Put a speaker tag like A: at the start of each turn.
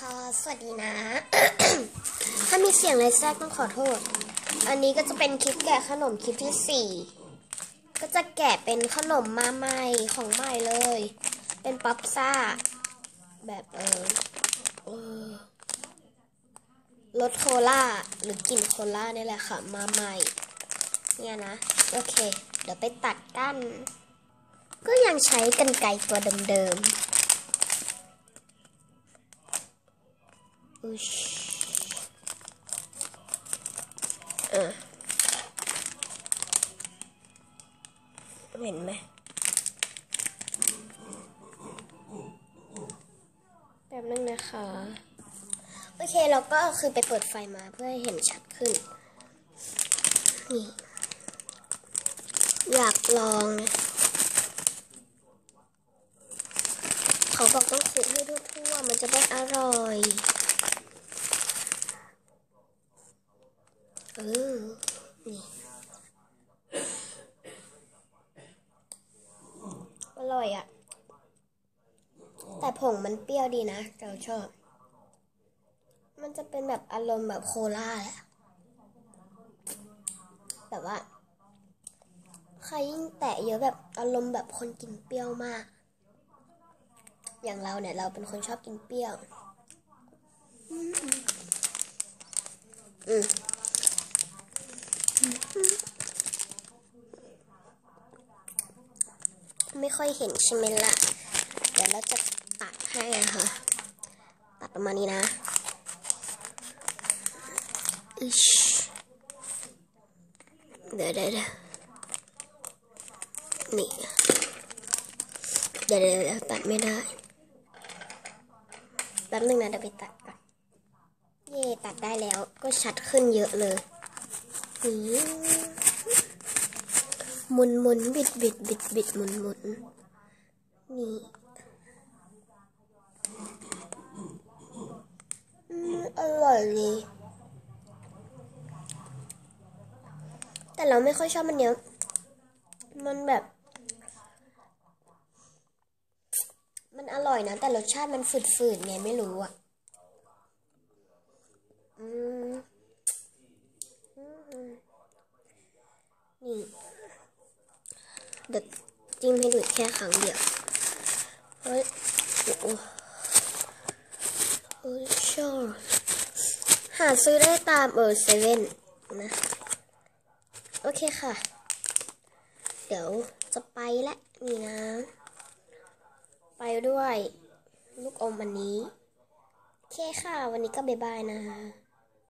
A: ค่ะ สวัสดีนะ ถ้ามีเสียงอะไรแทรกต้องขอโทษ อันนี้ก็จะเป็นคลิปแกะขนมคลิปที่สี่ก็จะแกะเป็นขนมมาใหม่ของใหม่เลย เป็นป๊อปซ่า แบบเออเออรสโคลาหรือกลิ่นโคลาเนี่ยแหละค่ะ มาใหม่ เนี่ยนะ โอเค เดี๋ยวไปตัดกัน ก็ยังใช้กันไกตัวเดิมๆ อุชเออเห็นไหมแป๊บนึงนะคะ โอเคเราก็คือไปเปิดไฟมาเพื่อให้เห็นชัดขึ้น นี่ อยากลองนะเขาบอกต้องคุกให้ทั่วๆมันจะได้อร่อย เออ นี่ อร่อยอะ่ะ แต่ผงมันเปรี้ยวดีนะ เราชอบ มันจะเป็นแบบอารมณ์แบบโคลาแหละ แบบว่า ใครยิ่งแตะเยอะแบบอารมณ์แบบคนกินเปรี้ยวมาก อย่างเราเนี่ยเราเป็นคนชอบกินเปรี้ยว อืมอืม ไม่ค่อยเห็นใช่ไหมล่ะ เดี๋ยวเราจะตัดให้อะค่ะตัดประมาณนี้นะอิชเดี๋ยวเดี๋ยวเดี๋ยวนี่เดี๋ยวเดี๋ยวเดี๋ยวตัดไม่ได้แป๊บนึงนะเดี๋ยวไปตัดก่อนเย่ตัดได้แล้วก็ชัดขึ้นเยอะเลยนี่ หมุนหมุนบิดบิดบิดบิดหมุนหมุนนี่อร่อยเลยแต่เราไม่ค่อยชอบมันเนี้ยมันแบบ มันอร่อยนะ แต่รสชาติมันฝืดๆไงไม่รู้อะอืมอืมนี่ เดี๋ยวจิ้มให้ดูแค่ครั้งเดียวเฮ้ยโอ้โหโอ้ชอบหาซื้อได้ตามเออเซเว่นนะ โอเคค่ะ เดี๋ยวจะไปและนี่นะ ไปด้วย ลูกอมอันนี้ โอเคค่ะ วันนี้ก็บ๊ายบายนะคะ